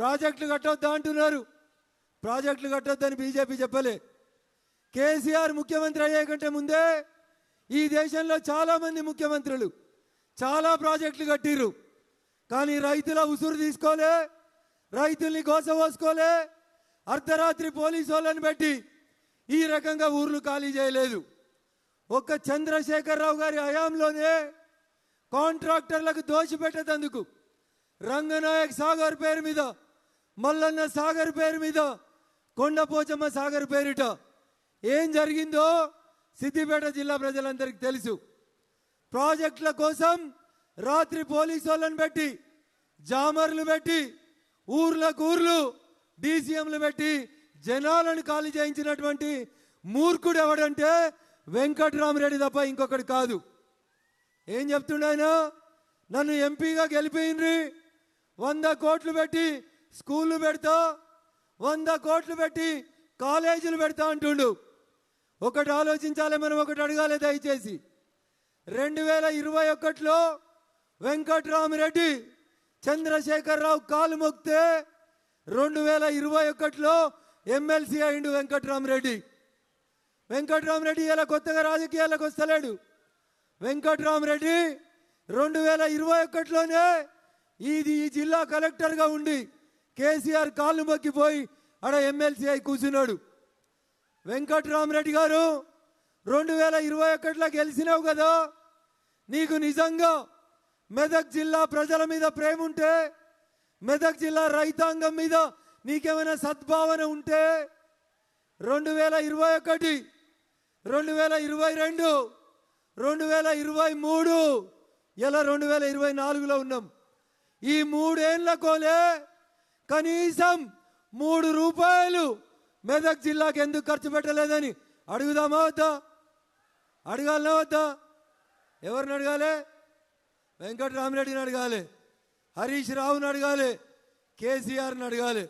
ప్రాజెక్టులు కట్టొద్దా అంటున్నారు. ప్రాజెక్టులు కట్టొద్దని బీజేపీ చెప్పలే. కేసీఆర్ ముఖ్యమంత్రి అయ్యే కంటే ముందే ఈ దేశంలో చాలామంది ముఖ్యమంత్రులు చాలా ప్రాజెక్టులు కట్టిర్రు. కానీ రైతుల ఉసురు తీసుకోలే రైతుల్ని గోసపోసుకోలే అర్ధరాత్రి పోలీసు వాళ్ళని పెట్టి ఈ రకంగా ఊర్లు ఖాళీ చేయలేదు. ఒక్క చంద్రశేఖరరావు గారి హయాంలోనే కాంట్రాక్టర్లకు దోషిపెట్టేందుకు రంగనాయక్ సాగర్ పేరు మీద మల్లన్న సాగర్ పేరు మీద కొండపోచమ్మ సాగర్ పేరిట ఏం జరిగిందో సిద్దిపేట జిల్లా ప్రజలందరికీ తెలుసు. ప్రాజెక్టుల కోసం రాత్రి పోలీసు వాళ్ళని పెట్టి జామర్లు పెట్టి ఊర్లకు ఊర్లు డీసీఎంలు పెట్టి జనాలను ఖాళీ చేయించినటువంటి మూర్ఖుడు ఎవడంటే వెంకట్రామరెడ్డి తప్ప ఇంకొకటి కాదు. ఏం చెప్తుండ నన్ను ఎంపీగా గెలిపోయినరి వంద కోట్లు పెట్టి స్కూళ్ళు పెడతా వంద కోట్లు పెట్టి కాలేజీలు పెడతా అంటుండు. ఒకటి ఆలోచించాలి మనం ఒకటి అడగాలి దయచేసి. రెండు వేల ఇరవై ఒకటిలో వెంకట్రామిరెడ్డి చంద్రశేఖరరావు కాలు మొక్తే రెండు వేల ఇరవై ఒకటిలో ఎమ్మెల్సీ అయిండు వెంకట్రామిరెడ్డి. వెంకట్రామిరెడ్డి ఇలా కొత్తగా రాజకీయాలకు వస్తలేడు. వెంకట్రామిరెడ్డి రెండు వేల ఇరవై ఒకటిలోనే ఇది ఈ జిల్లా కలెక్టర్గా ఉండి కేసీఆర్ కాళ్ళు మొక్కిపోయి ఆడ ఎమ్మెల్సీ అయి కూర్చున్నాడు. వెంకట్రామరెడ్డి గారు రెండు వేల ఇరవై ఒకటిలో గెలిచినావు కదా నీకు నిజంగా మెదక్ జిల్లా ప్రజల మీద ప్రేమ ఉంటే మెదక్ జిల్లా రైతాంగం మీద నీకేమైనా సద్భావన ఉంటే రెండు వేల ఇరవై ఒకటి రెండు వేల ఇరవై రెండు రెండు వేల ఇరవై మూడు ఇలా రెండు వేల ఇరవై నాలుగులో ఉన్నాం. ఈ మూడేళ్ళ కోలే కనీసం మూడు రూపాయలు మెదక్ జిల్లాకు ఎందుకు ఖర్చు పెట్టలేదని అడుగుదామా వద్దా? అడగాలనా వద్దా? ఎవరిని అడగాలి? వెంకటరామరెడ్డిని అడగాలి. హరీష్ రావుని అడగాలి. కేసీఆర్ని అడగాలి.